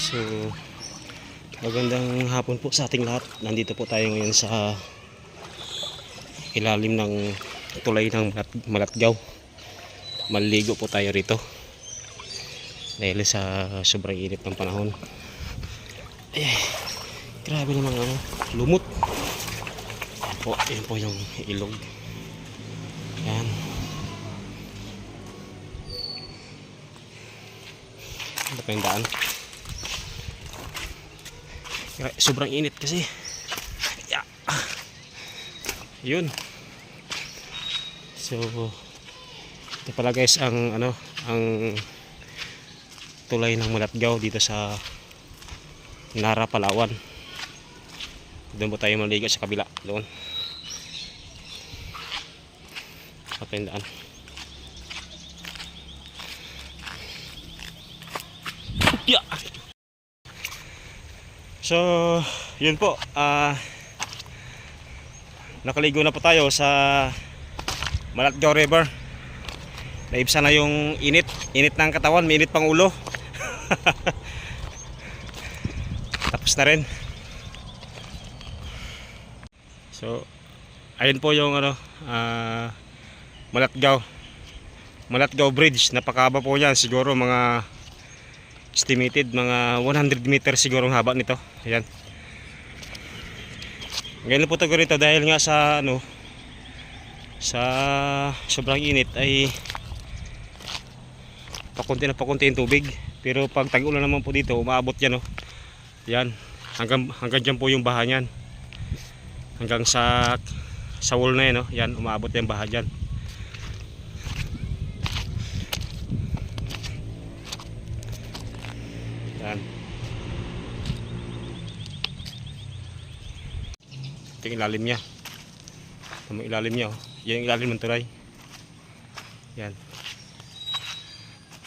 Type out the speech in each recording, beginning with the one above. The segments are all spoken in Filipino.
So, magandang hapon po sa ating lahat. Nandito po tayo ngayon sa ilalim ng tulay ng Malat- Malatgaw. Maligo po tayo rito. Dahil sa sobrang init ng panahon. Ay, grabe naman ano, lumot. Yan po, yan po yung ilog. Yan. Ano pa yung daan? Kaya Sobrang init kasi. Yeah. Yun. So, ito pala guys ang ano, ang tulay ng Malatgaw dito sa Nara, Palawan. Doon po tayo maligo sa kabila. Doon. Apa yung daan? Yeah. So, yun po. Ah nakaligo na po tayo sa Malatgaw River. Naibsa na yung init. Init ng katawan, may init pang ulo. Tapos na rin. So, ayun po yung ano, ah Malatgaw. Malatgaw Bridge. Napakaba po yan. Siguro mga estimated mga 100 meters siguro ang haba nito. Ayan. Ngayon po ito dahil nga sa ano sa sobrang init ay pakunti na pakunti yung tubig. Pero pag tag-ulan naman po dito, umaabot yan oh. Yan. Hanggang hanggang diyan po yung baha niyan. Hanggang sa sa wall na yan oh. Yan, umaabot yung baha diyan. Yan. Ito yung ilalim niya. Ito yung ilalim niya. Oh. Yan yung ilalim ng tulay. Yan.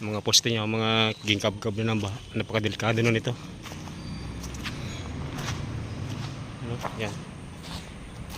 Mga poste niya, mga gingkab-kab na ba. Napakadelikado nun ito. Ano? Yan.